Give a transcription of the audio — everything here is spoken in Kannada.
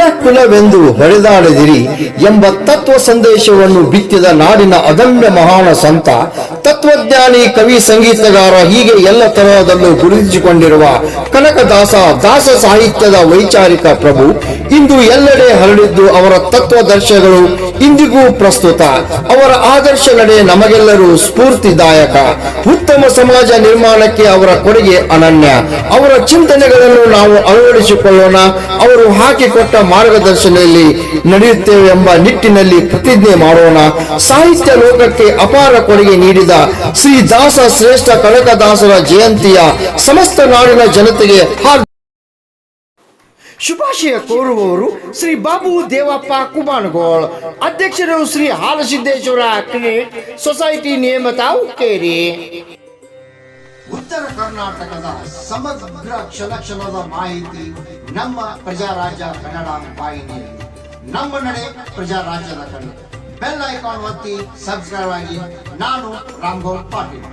ಕುಲವೆಂದು ಹೊಡೆದಾಡದಿರಿ ಎಂಬ ತತ್ವ ಸಂದೇಶವನ್ನು ಬಿತ್ತಿದ ನಾಡಿನ ಅದಮ್ಯ ಮಹಾನ ಸಂತ, ತತ್ವಜ್ಞಾನಿ ಕವಿ ಸಂಗೀತಗಾರ, ಹೀಗೆ ಎಲ್ಲ ತರಹದಲ್ಲೂ ಗುರುತಿಸಿಕೊಂಡಿರುವ ಕನಕದಾಸ, ದಾಸ ಸಾಹಿತ್ಯದ ವೈಚಾರಿಕ ಪ್ರಭು, ಇಂದು ಎಲ್ಲೆಡೆ ಹರಡಿದ್ದು ಅವರ ತತ್ವದರ್ಶಗಳು ಇಂದಿಗೂ ಪ್ರಸ್ತುತ. ಅವರ ಆದರ್ಶ ನಡೆ ನಮಗೆಲ್ಲರೂ ಸ್ಫೂರ್ತಿದಾಯಕ. ಉತ್ತಮ ಸಮಾಜ ನಿರ್ಮಾಣಕ್ಕೆ ಅವರ ಕೊಡುಗೆ ಅನನ್ಯ. ಅವರ ಚಿಂತನೆಗಳನ್ನು ನಾವು ಅಳವಡಿಸಿಕೊಳ್ಳೋಣ. ಅವರು ಹಾಕಿಕೊಟ್ಟ ಮಾರ್ಗದರ್ಶನದಲ್ಲಿ ನಡೆಯುತ್ತೇವೆ ಎಂಬ ನಿಟ್ಟಿನಲ್ಲಿ ಪ್ರತಿಜ್ಞೆ ಮಾಡೋಣ. ಸಾಹಿತ್ಯ ಲೋಕಕ್ಕೆ ಅಪಾರ ಕೊಡುಗೆ ನೀಡಿದ ಶ್ರೀ ದಾಸ ಶ್ರೇಷ್ಠ ಕನಕದಾಸರ ಜಯಂತಿಯ ಸಮಸ್ತ ನಾಡಿನ ಜನತೆಗೆ ಶುಭಾಶಯ ಕೋರುವವರು ಶ್ರೀ ಬಾಬು ದೇವಪ್ಪ ಕುಮಾನಗೋಳ್ ಅಧ್ಯಕ್ಷರು ಶ್ರೀ ಹಾಲಸಿದ್ದೇಶ್ವರ ಕ್ರೆಡಿಟ್ ಸೊಸೈಟಿ ನಿಯಮಿತ ಉಕ್ಕೇರಿ ಉತ್ತರ ಕರ್ನಾಟಕದ ಸಮಗ್ರ ಕ್ಷಣ ಕ್ಷಣದ ಮಾಹಿತಿ ನಮ್ಮ ಪ್ರಜಾರಾಜ್ಯ ಕನ್ನಡ ವಾಹಿನಿಯಲ್ಲಿ ನಮ್ಮ ನಡೆ ಪ್ರಜಾರಾಜ್ಯದ ಕನ್ನಡ. ಬೆಲ್ ಐಕಾನ್ ಒತ್ತಿ ಸಬ್ಸ್ಕ್ರೈಬ್ ಆಗಿ ನಾನು ರಾಮ್ಗೌಡ್ ಪಾಟೀಲ್.